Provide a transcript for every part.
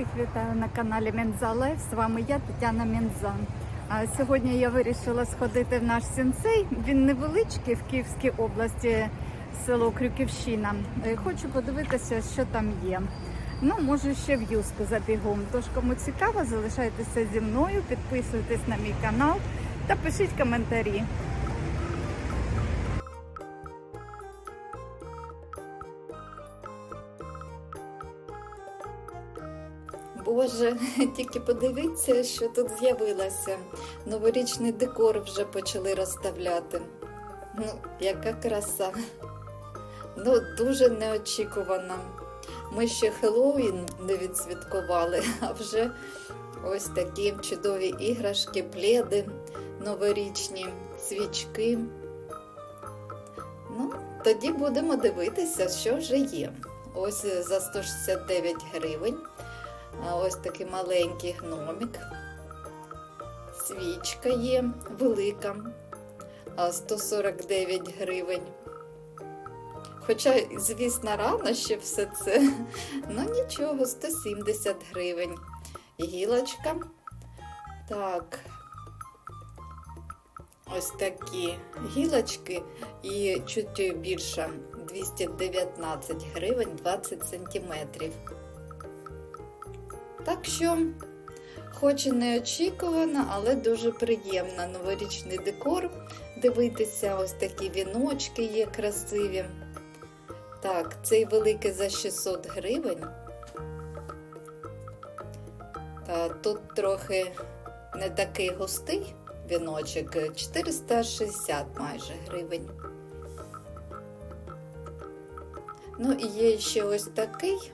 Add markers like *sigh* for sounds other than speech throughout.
Всіх вітаю на каналі Менза Лайф. З вами я, Тетяна Мензан. А Сьогодні я вирішила сходити в наш сенсей. Він невеличкий в Київській області, село Крюківщина. Е, Хочу подивитися, що там є. Ну, може, ще в юску забігом. Тож, кому цікаво, залишайтеся зі мною, підписуйтесь на мій канал та пишіть коментарі. Боже, *laughs* тільки подивіться, що тут з'явилося. Новорічний декор вже почали розставляти. Ну, яка краса. Ну, дуже неочікувано. Ми ще Хеллоуін не відсвяткували, *laughs* а вже ось такі чудові іграшки, пледи новорічні, свічки. Ну, тоді будемо дивитися, що вже є. Ось за 169 гривень. Ось такий маленький гномик. Свічка є велика, 149 гривень. Хоча, звісно, рано ще все це. *laughs* Ну нічого, 170 гривень. Гілочка. Так. Ось такі гілочки і чуть більше 219 гривень 20 сантиметрів. Так що, хоч і неочікувано, але дуже приємно новорічний декор дивитися. Ось такі віночки є красиві. Так, цей великий за 600 гривень. Та тут трохи не такий густий віночок, 460 майже гривень. Ну і є ще ось такий.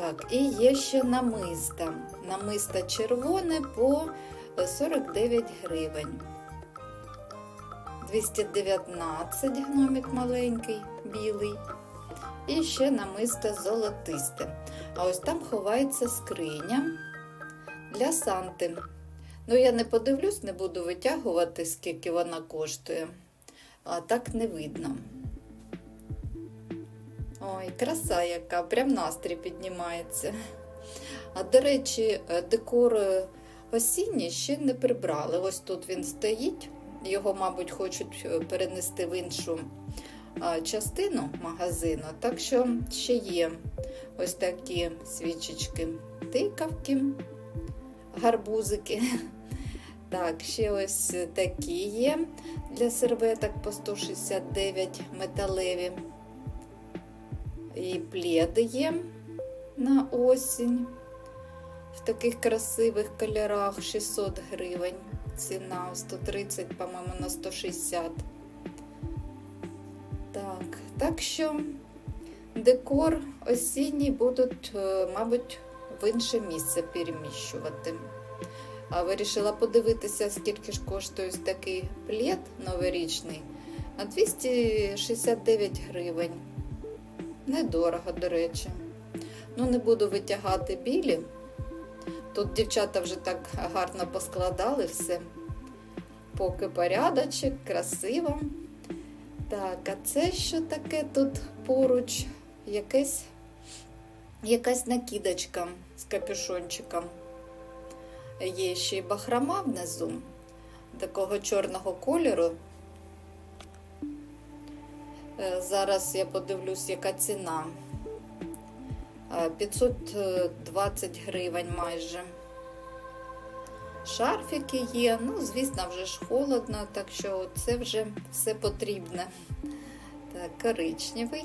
Так, і є ще намиста. Намиста червоне по 49 гривень. 219 гномик маленький, білий. І ще намисто золотисте. А ось там ховається скриня для Санти. Ну, я не подивлюсь, не буду витягувати, скільки вона коштує. А так не видно. Ой, краса яка, прям настрій піднімається. А до речі, декор осінній ще не прибрали. Ось тут він стоїть. Його, мабуть, хочуть перенести в іншу частину магазину. Так що ще є ось такі свічечки, тикавки, гарбузики. *laughs* Так, ще ось такі є для серветок по 169 металеві. І пледи є на осінь. В таких красивих кольорах 600 гривень. Ціна 130, по-моєму, на 160. Так, так що декор осінній будуть, е, мабуть, в інше місце переміщувати. А вирішила подивитися, скільки ж коштує такий плед новорічний. На 269 гривень. Недорого, до речі. Ну, не буду витягати білі. Тут дівчата вже так гарно поскладали все. Поки порядочок, красиво. Так, а це що таке тут поруч? Якесь, якась накидочка з капюшончиком. Є ще й бахрома внизу, такого чорного кольору. Е, Зараз я подивлюсь, яка ціна. Е, 520 гривень майже. Шарфики є, ну, звісно, вже ж холодно, так що це вже все потрібне. Так, коричневий.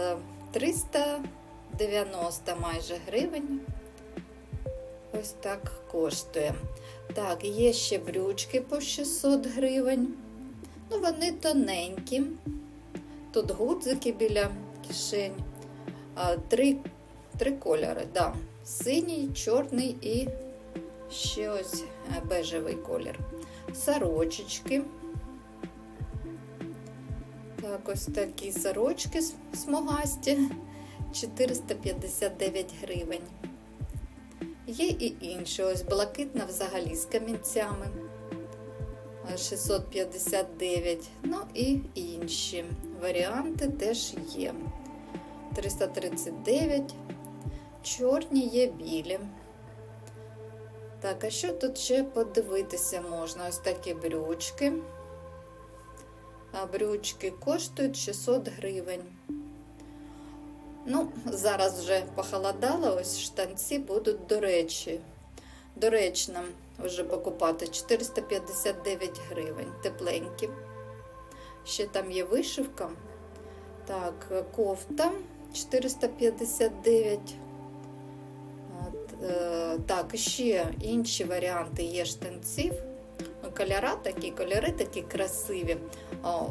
Е, 390 майже гривень. Ось так коштує. Так, є ще брючки по 600 гривень. Ну, вони тоненькі. Тут гудзики біля кишень. Три, три кольори, да. Синій, чорний і ще ось е, бежевий колір. Сорочечки. Так, ось такі сорочки смугасті. 459 гривень. Є і інші, ось блакитна взагалі з камінцями. 659. Ну і інші варіанти теж є. 339. чорні, є білі. Так, а що тут ще подивитися можна? Ось такі брючки. А брючки коштують 600 гривень. Ну, зараз вже похолодало, ось штанці будуть до речі. Доречно вже покупати 459 гривень, тепленькі. Ще там є вишивка. Так, кофта 459. Е, Так, ще інші варіанти є штанців. Ну, Кольора такі, кольори такі красиві. О,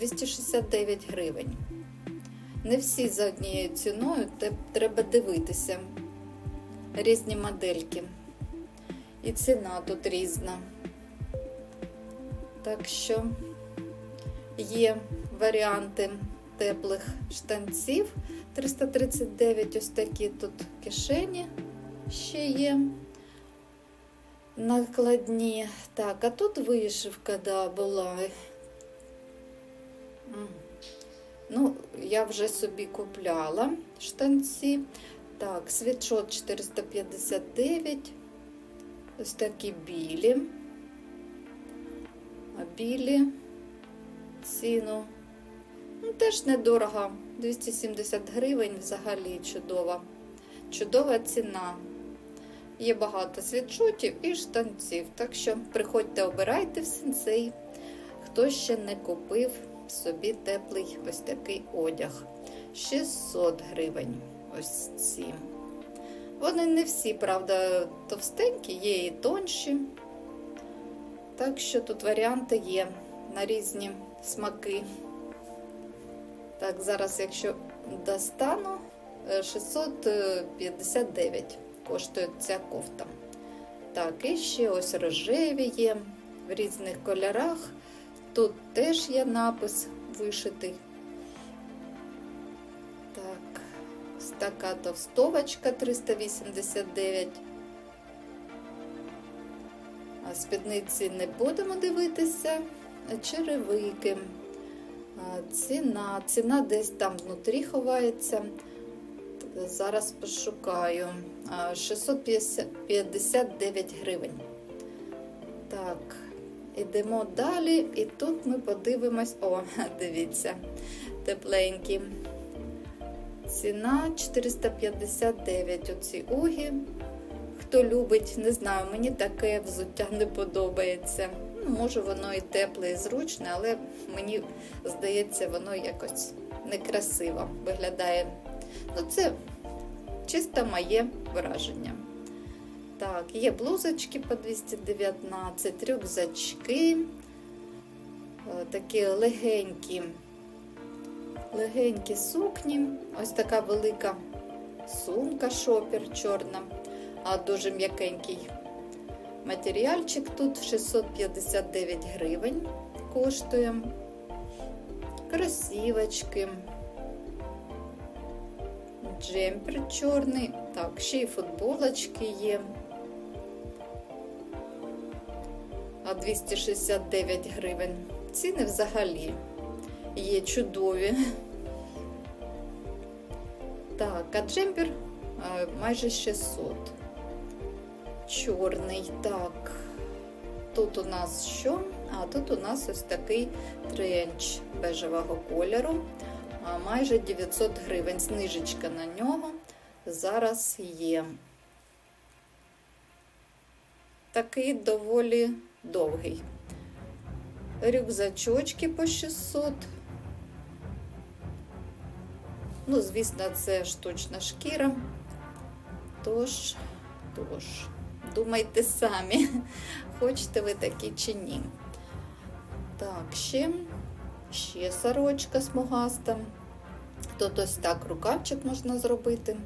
269 гривень. Не всі за однією ціною, треба дивитися. Різні модельки. І ціна тут різна. Так що є варіанти теплих штанців. 339 ось такі тут кишені ще є. Накладні. Так, а тут вишивка, да, була. Ну, я вже собі купляла штанці. Так, світшот 459. Ось такі білі. А білі ціну. Ну, теж недорого. 270 гривень взагалі чудова. Чудова ціна. Є багато світшотів і штанців. Так що приходьте, обирайте в сенсей. Хто ще не купив собі теплий ось такий одяг. 600 гривень. Ось ці. Вони не всі, правда, товстенькі, є і тонші. Так що тут варіанти є на різні смаки. Так, зараз, якщо достану, е, 659 коштує ця кофта. Так, і ще ось рожеві є в різних кольорах. Тут теж є напис вишитий. Ось така товстовочка 389. А спідниці не будемо дивитися. Черевики. Ціна. Ціна десь там внутрі ховається. Зараз пошукаю. 659 гривень. Так, ідемо далі. І тут ми подивимось. О, *laughs* дивіться, тепленькі. Ціна 459. Оці угі. Хто любить, не знаю, мені таке взуття не подобається. Ну, може, воно і тепле, і зручне, але мені здається, воно якось некрасиво виглядає. Ну, це чисто моє враження. Так, є блузочки по 219, рюкзачки, е, такі легенькі, легенькі сукні. Ось така велика сумка шопер чорна, а дуже м'якенький матеріальчик тут 659 гривень коштує. Красивочки. Джемпер чорний. Так, ще й футболочки є. А 269 гривень. Ціни взагалі є чудові. Так, а джемпер е, майже 600. Чорний. Так. Тут у нас що? А тут у нас ось такий тренч бежевого кольору. Майже 900 гривень. Знижечка на нього зараз є. Такий доволі довгий. Рюкзачочки по 600. Ну, звісно, це штучна шкіра. Тож, тож, думайте самі, *laughs* хочете ви такі чи ні. Так, ще, ще сорочка смугаста. Тут ось так рукавчик можна зробити.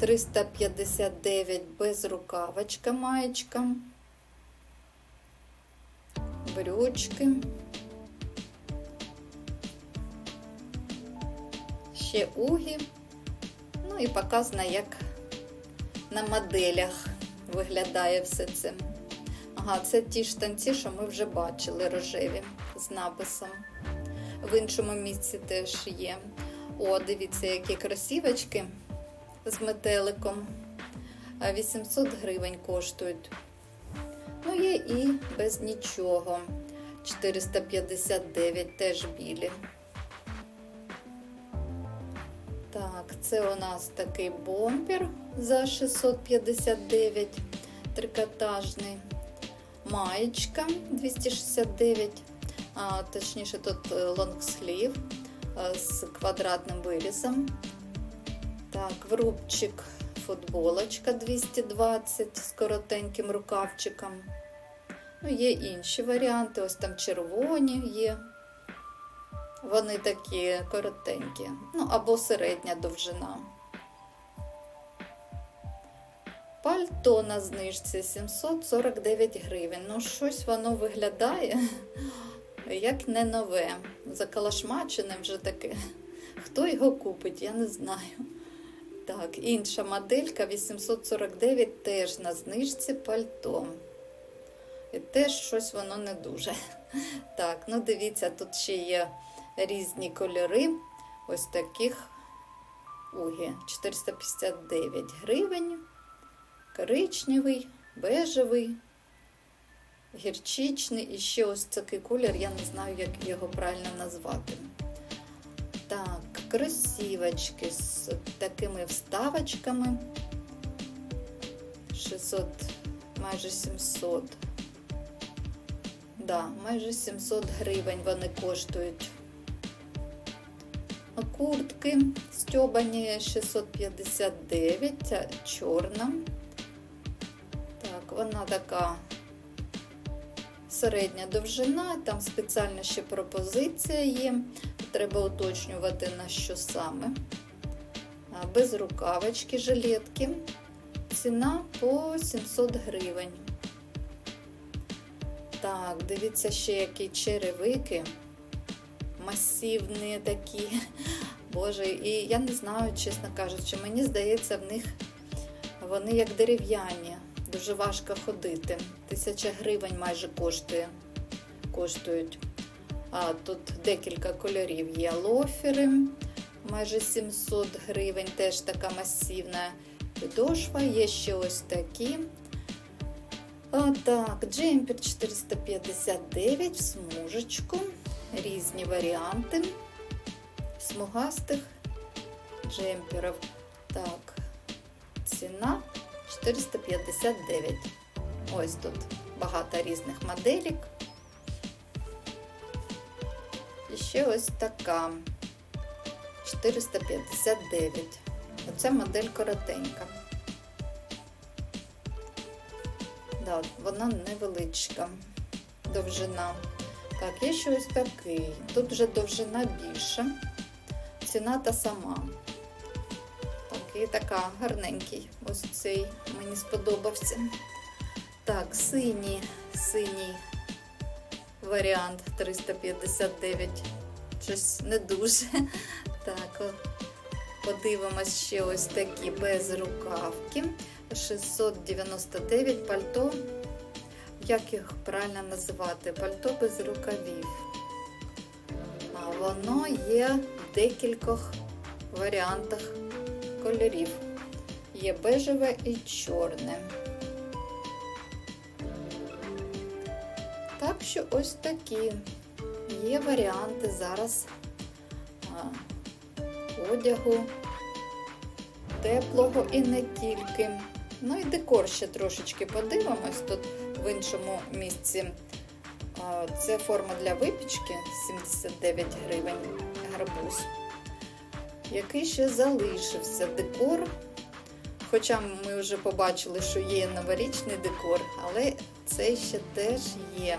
359 без рукавочка маєчка. Брючки. Ще угі. Ну і показано, як на моделях виглядає все це. Ага, це ті штанці, що ми вже бачили, рожеві з написом. В іншому місці теж є. О, дивіться, які красивочки. з метеликом. 800 гривень коштують. Ну, є і без нічого. 459 теж білі. Це у нас такий бомбер за 659, трикотажний. Маєчка 269, а, точніше тут е, лонгслів е, з квадратним вирізом. Так, врубчик футболочка 220 з коротеньким рукавчиком. Ну, є інші варіанти, ось там червоні є. Вони такі коротенькі, ну або середня довжина. Пальто на знижці 749 гривень. Ну, щось воно виглядає *laughs* як не нове. Закалашмачене вже таке. Хто його купить, я не знаю. Так, інша моделька 849 теж на знижці пальто. І теж щось воно не дуже. *laughs* Так, ну дивіться, тут ще є різні кольори. Ось таких угі. 459 гривень. Коричневий, бежевий, гірчичний і ще ось такий колір, я не знаю, як його правильно назвати. Так, кросівочки з такими вставочками. 600, майже 700. Да, майже 700 гривень вони коштують. Куртки стьобані 659, ця чорна. Так, вона така середня довжина, там спеціальна ще пропозиція є. Треба уточнювати на що саме. Без рукавочки, жилетки. Ціна по 700 гривень. Так, дивіться ще які черевики. Масивні такі. *laughs* Боже, і я не знаю, чесно кажучи, мені здається, в них вони як дерев'яні, дуже важко ходити. Тисяча гривень майже коштує, коштують. А тут декілька кольорів є лофери, майже 700 гривень, теж така масивна підошва. Є ще ось такі. А, так, джемпер 459 в смужечку. Різні варіанти смугастих джемперів. Так, ціна 459. Ось тут багато різних моделек. І ще ось така 459. Оця модель коротенька. Да, вона невеличка довжина. Так, є ще ось такий. Тут вже довжина більша. Ціна та сама. Так, і така гарненький. Ось цей мені сподобався. Так, синій, синій варіант 359. Щось не дуже. Так, подивимось ще ось такі без рукавки. 699 пальто. Як їх правильно називати? Пальто без рукавів. А воно є в декількох варіантах кольорів. Є бежеве і чорне. Так що ось такі є варіанти зараз одягу, теплого і не тільки. Ну і декор ще трошечки подивимось тут в іншому місці. Це форма для випічки 79 гривень гарбуз. Який ще залишився декор. Хоча ми вже побачили, що є новорічний декор, але цей ще теж є.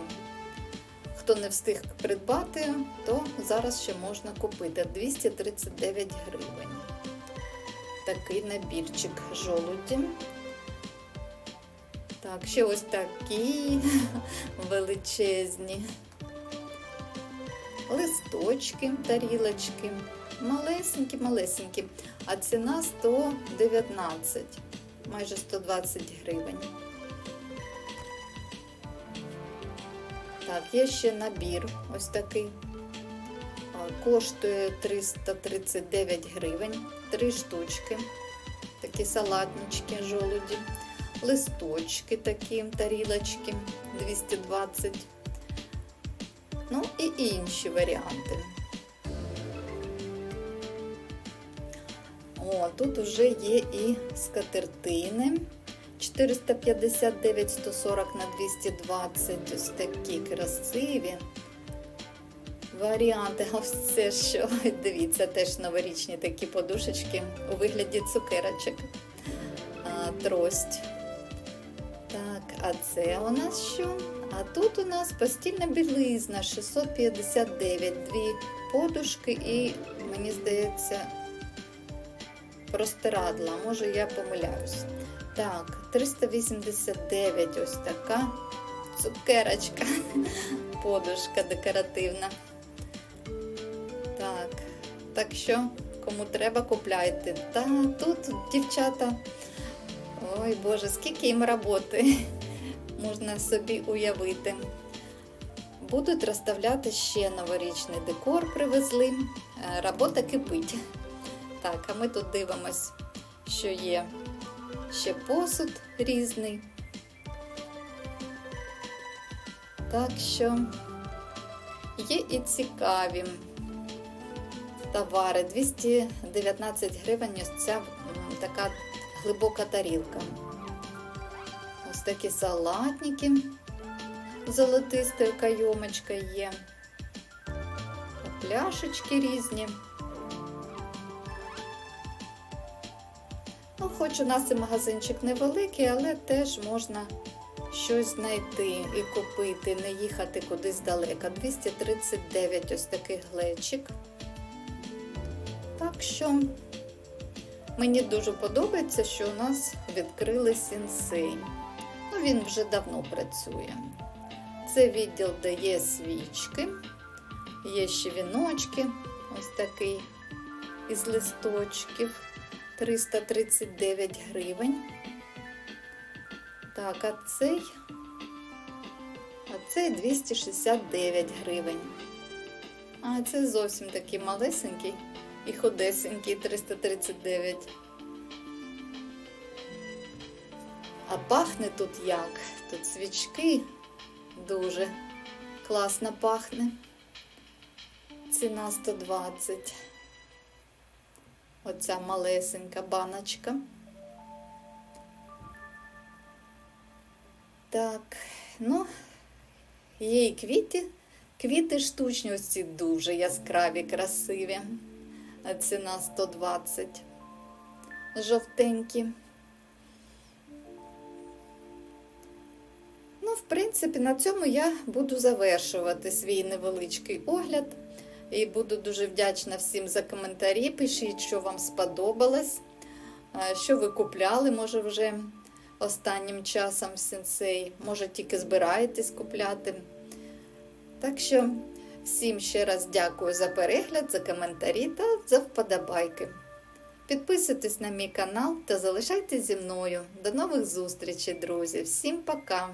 Хто не встиг придбати, то зараз ще можна купити 239 гривень. Такий набірчик жолуді. Так, ще ось такі *laughs* величезні листочки, тарілочки. Малесенькі-малесенькі. А ціна 119, майже 120 гривень. Так, є ще набір ось такий. Коштує 339 гривень, три штучки. такі салатнички, жолуді, листочки такі, тарілочки 220. Ну і інші варіанти. О, тут вже є і скатертини. 459 140 на 220. Ось такі красиві. Варіанти, ось це що? *laughs* Дивіться, теж новорічні такі подушечки у вигляді цукерочок. А, трость. А це у нас що? А тут у нас постільна білизна 659, дві подушки і, мені здається, простирадла. Може, я помиляюсь. Так, 389 ось така цукерочка, *laughs* подушка декоративна. Так, так що, кому треба, купляйте. Та тут дівчата. Ой Боже, скільки їм роботи *laughs* можна собі уявити. Будуть розставляти ще новорічний декор, привезли. Е, Робота кипить. Так, а ми тут дивимось, що є ще посуд різний. Так що є і цікаві товари. 219 гривень ось ця така глибока тарілка. Такі салатники золотистою кайомочкою є. Пляшечки різні. Ну, хоч у нас і магазинчик невеликий, але теж можна щось знайти і купити, не їхати кудись далеко. 239 ось такий глечик. Так що мені дуже подобається, що у нас відкрили сінсей. Ну, він вже давно працює. Це відділ, де є свічки, є ще віночки, ось такий із листочків. 339 гривень. Так, а цей, а цей 269 гривень. А це зовсім такий малесенький і худесенький 339. А пахне тут як? Тут свічки дуже класно пахне. Ціна 120. Оця малесенька баночка. Так, ну, є і квіти. Квіти штучні, ось ці дуже яскраві, красиві. Ціна 120. Жовтенькі. В принципі, на цьому я буду завершувати свій невеличкий огляд. І буду дуже вдячна всім за коментарі. Пишіть, що вам сподобалось, що ви купляли, може, вже останнім часом сенсей, може, тільки збираєтесь купляти. Так що всім ще раз дякую за перегляд, за коментарі та за вподобайки. Підписуйтесь на мій канал та залишайтесь зі мною. До нових зустрічей, друзі! Всім пока!